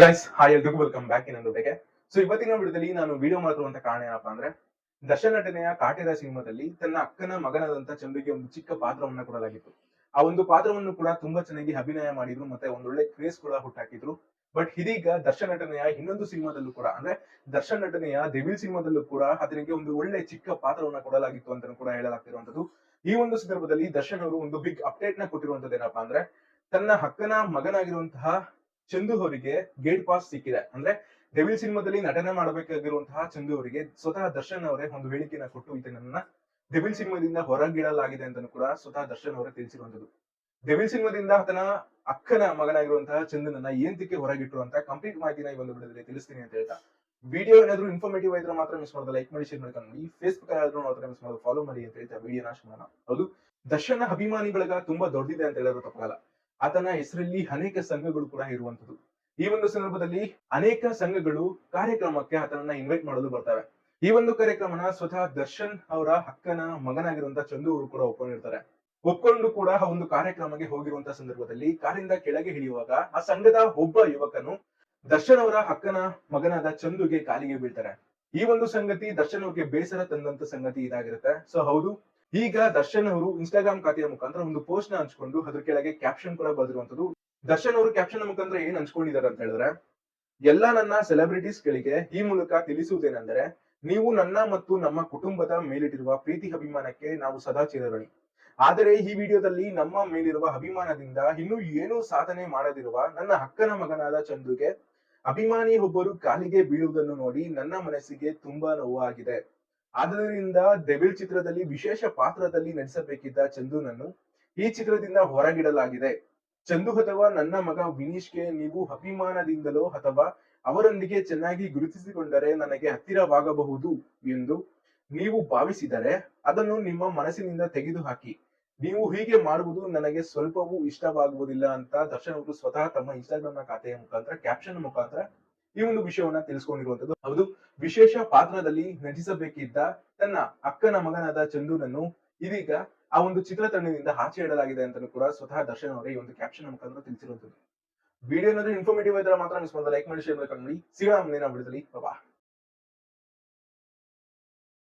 Guys hi ಎಲ್ರಿಗೂ welcome back ಇನ್ನೊಂದು ಬೇಕೆ ಸೊ ಇವತ್ತಿನ ವಿಡಿಯೋದಲ್ಲಿ ನಾನು ವಿಡಿಯೋ ಮಾಡಿರುವಂತ ಕಾರಣ ಏನಪ್ಪಾ ಅಂದ್ರೆ, ದರ್ಶನ್ ನಟನೆಯ ಕಾಟೇರ ಸಿನಿಮಾದಲ್ಲಿ ತನ್ನ ಅಕ್ಕನ ಮಗನಾದಂತ ಚಂದ್ರಿಗೆ ಒಂದು ಚಿಕ್ಕ ಪಾತ್ರವನ್ನ ಕೊಡಲಾಗಿತ್ತು. ಆ ಒಂದು ಪಾತ್ರವನ್ನು ಕೂಡ ತುಂಬಾ ಚೆನ್ನಾಗಿ ಅಭಿನಯ ಮಾಡಿದ್ರು, ಮತ್ತೆ ಒಂದೊಳ್ಳೆ ಕ್ರೇಸ್ ಕೂಡ ಹುಟ್ಟಾಕಿದ್ರು. ಬಟ್ ಇದೀಗ ದರ್ಶನ್ ನಟನೆಯ ಇನ್ನೊಂದು ಸಿನಿಮಾದಲ್ಲೂ ಕೂಡ, ಅಂದ್ರೆ ದರ್ಶನ್ ನಟನೆಯ ಡೆವಿಲ್ ಸಿನಿಮಾದಲ್ಲೂ ಕೂಡ ಅದರಿಗೆ ಒಂದು ಒಳ್ಳೆ ಚಿಕ್ಕ ಪಾತ್ರವನ್ನ ಕೊಡಲಾಗಿತ್ತು ಅಂತ ಕೂಡ ಹೇಳಲಾಗ್ತಿರುವಂತದ್ದು ಈ ಒಂದು ಸಂದರ್ಭದಲ್ಲಿ ದರ್ಶನ್ ಅವರು ಒಂದು ಬಿಗ್ ಅಪ್ಡೇಟ್ನ ಕೊಟ್ಟಿರುವಂತದ್ದು ಏನಪ್ಪಾ ಅಂದ್ರೆ, ತನ್ನ ಅಕ್ಕನ ಮಗನಾಗಿರುವಂತಹ ಚಂದು ಅವರಿಗೆ ಗೇಟ್ ಪಾಸ್ ಸಿಕ್ಕಿದೆ. ಅಂದ್ರೆ ಡೆವಿಲ್ ಸಿನಿಮಾದಲ್ಲಿ ನಟನೆ ಮಾಡಬೇಕಾಗಿರುವಂತಹ ಚಂದು ಅವರಿಗೆ ಸ್ವತಃ ದರ್ಶನ್ ಅವರೇ ಒಂದು ಹೇಳಿಕೆಯನ್ನ ಕೊಟ್ಟು ಇದನ್ನ ಡೆವಿಲ್ ಸಿನಿಮಾದಿಂದ ಹೊರಗಿಡಲಾಗಿದೆ ಅಂತ ಕೂಡ ಸ್ವತಃ ದರ್ಶನ್ ಅವರೇ ತಿಳಿಸಿರುವಂತದ್ದು ಡೆವಿಲ್ ಸಿನಿಮಾದಿಂದ ಆತನ ಅಕ್ಕನ ಮಗನಾಗಿರುವಂತಹ ಚಂದನನ್ನ ಏಂತಕ್ಕೆ ಹೊರಗಿಟ್ರು ಅಂತ ಕಂಪ್ಲೀಟ್ ಮಾಹಿತಿನ ಈ ಒಂದು ವಿಡಿಯೋದಲ್ಲಿ ತಿಳಿಸ್ತೀನಿ ಅಂತ ಹೇಳ್ತಾ. ವಿಡಿಯೋ ಏನಾದ್ರು ಇನ್ಫಾರ್ಮೇಟಿವ್ ಇದ್ರೆ ಮಾತ್ರ ಮಿಸ್ ಮಾಡೋದು ಲೈಕ್ ಮಾಡಿ ಶೇರ್ ಮಾಡ್ಕೊಂಡು ನೋಡಿ ಫೇಸ್ಬುಕ್ ಆದ್ರೂ ಮಾತ್ರ ಮಿಸ್ ಮಾಡೋದು ಫಾಲೋ ಮಾಡಿ ಅಂತ ಹೇಳ್ತಾ ವಿಡಿಯೋ ನಾಶ ಮಾಡೋಣ. ಹೌದು, ದರ್ಶನ ಅಭಿಮಾನಿಗಳಿಗ ತುಂಬಾ ದೊಡ್ಡದಿದೆ ಅಂತ ಹೇಳಿದ್ರು ತಪ್ಪಲ್ಲ. ಆತನ ಹೆಸರಲ್ಲಿ ಅನೇಕ ಸಂಘಗಳು ಕೂಡ ಇರುವಂತದ್ದು ಈ ಒಂದು ಸಂದರ್ಭದಲ್ಲಿ ಅನೇಕ ಸಂಘಗಳು ಕಾರ್ಯಕ್ರಮಕ್ಕೆ ಆತನನ್ನ ಇನ್ವೈಟ್ ಮಾಡಲು ಬರ್ತವೆ ಈ ಒಂದು ಕಾರ್ಯಕ್ರಮನ ಸ್ವತಃ ದರ್ಶನ್ ಅವರ ಅಕ್ಕನ ಮಗನಾಗಿರುವಂತಹ ಚಂದು ಅವರು ಕೂಡ ಒಪ್ಕೊಂಡಿರ್ತಾರೆ. ಒಪ್ಕೊಂಡು ಕೂಡ ಆ ಒಂದು ಕಾರ್ಯಕ್ರಮಕ್ಕೆ ಹೋಗಿರುವಂತಹ ಸಂದರ್ಭದಲ್ಲಿ ಕಾರಿಂದ ಕೆಳಗೆ ಇಳಿಯುವಾಗ ಆ ಸಂಘದ ಒಬ್ಬ ಯುವಕನು ದರ್ಶನ್ ಅವರ ಅಕ್ಕನ ಮಗನಾದ ಚಂದುಗೆ ಕಾಲಿಗೆ ಬೀಳ್ತಾರೆ. ಈ ಒಂದು ಸಂಗತಿ ದರ್ಶನ್ ಅವ್ರಿಗೆ ಬೇಸರ ತಂದಂತ ಸಂಗತಿ ಇದಾಗಿರುತ್ತೆ. ಸೊ ಹೌದು ಈಗ ದರ್ಶನ್ ಅವರು ಇನ್ಸ್ಟಾಗ್ರಾಮ್ ಖಾತೆಯ ಮುಖಾಂತರ ಒಂದು ಪೋಸ್ಟ್ನ ಹಂಚ್ಕೊಂಡು ಅದ್ರ ಕೆಳಗೆ ಕ್ಯಾಪ್ಷನ್ ಕೂಡ ಬರೆದಿರುವಂತದ್ದು ದರ್ಶನ್ ಅವರು ಕ್ಯಾಪ್ಷನ್ ಮುಖಾಂತರ ಏನ್ ಹಂಚ್ಕೊಂಡಿದ್ದಾರೆ ಅಂತ ಹೇಳಿದ್ರೆ, ಎಲ್ಲಾ ನನ್ನ ಸೆಲೆಬ್ರಿಟೀಸ್ ಗಳಿಗೆ ಈ ಮೂಲಕ ತಿಳಿಸುವುದೇನೆಂದರೆ, ನೀವು ನನ್ನ ಮತ್ತು ನಮ್ಮ ಕುಟುಂಬದ ಮೇಲಿಟ್ಟಿರುವ ಪ್ರೀತಿ ಅಭಿಮಾನಕ್ಕೆ ನಾವು ಸದಾ ಚಿರಋಣಿ. ಆದರೆ ಈ ವಿಡಿಯೋದಲ್ಲಿ ನಮ್ಮ ಮೇಲಿರುವ ಅಭಿಮಾನದಿಂದ ಇನ್ನೂ ಏನೂ ಸಾಧನೆ ಮಾಡದಿರುವ ನನ್ನ ಅಕ್ಕನ ಮಗನಾದ ಚಂದುಗೆ ಅಭಿಮಾನಿ ಒಬ್ಬರು ಕಾಲಿಗೆ ಬೀಳುವುದನ್ನು ನೋಡಿ ನನ್ನ ಮನಸ್ಸಿಗೆ ತುಂಬಾ ನೋವಾಗಿದೆ. ಆದ್ದರಿಂದ ದೆಬಿಲ್ ಚಿತ್ರದಲ್ಲಿ ವಿಶೇಷ ಪಾತ್ರದಲ್ಲಿ ನಟಿಸಬೇಕಿದ್ದ ಚಂದುನನ್ನು ಈ ಚಿತ್ರದಿಂದ ಹೊರಗಿಡಲಾಗಿದೆ. ಚಂದು ಅಥವಾ ನನ್ನ ಮಗ ವಿನೀಶ್ಗೆ ನೀವು ಅಭಿಮಾನದಿಂದಲೋ ಅಥವಾ ಅವರೊಂದಿಗೆ ಚೆನ್ನಾಗಿ ಗುರುತಿಸಿಕೊಂಡರೆ ನನಗೆ ಹತ್ತಿರವಾಗಬಹುದು ಎಂದು ನೀವು ಭಾವಿಸಿದರೆ ಅದನ್ನು ನಿಮ್ಮ ಮನಸ್ಸಿನಿಂದ ತೆಗೆದುಹಾಕಿ. ನೀವು ಹೀಗೆ ಮಾಡುವುದು ನನಗೆ ಸ್ವಲ್ಪವೂ ಇಷ್ಟವಾಗುವುದಿಲ್ಲ ಅಂತ ದರ್ಶನ್ ಅವರು ಸ್ವತಃ ತಮ್ಮ ಇನ್ಸ್ಟಾಗ್ರಾಮ್ ಖಾತೆಯ ಮುಖಾಂತರ, ಕ್ಯಾಪ್ಷನ್ ಮುಖಾಂತರ ಈ ಒಂದು ವಿಷಯವನ್ನ ತಿಳಿಸ್ಕೊಂಡಿರುವಂತದ್ದು. ಹೌದು, ವಿಶೇಷ ಪಾತ್ರದಲ್ಲಿ ನಟಿಸಬೇಕಿದ್ದ ತನ್ನ ಅಕ್ಕನ ಮಗನಾದ ಚಂದುನನ್ನು ಇದೀಗ ಆ ಒಂದು ಚಿತ್ರತಂಡದಿಂದ ಆಚೆ ಇಡಲಾಗಿದೆ ಅಂತ ಕೂಡ ಸ್ವತಃ ದರ್ಶನ್ ಅವರೇ ಈ ಒಂದು ಕ್ಯಾಪ್ಷನ್ ಮುಖಾಂತರ ತಿಳಿಸಿರುವಂತದ್ದು. ವಿಡಿಯೋ ಏನಾದ್ರೂ ಇನ್ಫಾರ್ಮೇಟಿವ್ ಇದ್ರೆ ಮಾತ್ರ ಮಿಸ್ ಮಾಡಿದ್ರೆ ಲೈಕ್ ಮಾಡಿ ಶೇರ್ ಮಾಡಿ ಸಿಗೋಣ ಮುಂದಿನ ವಿಡಿಯೋದಲ್ಲಿ ಬಾಬಾ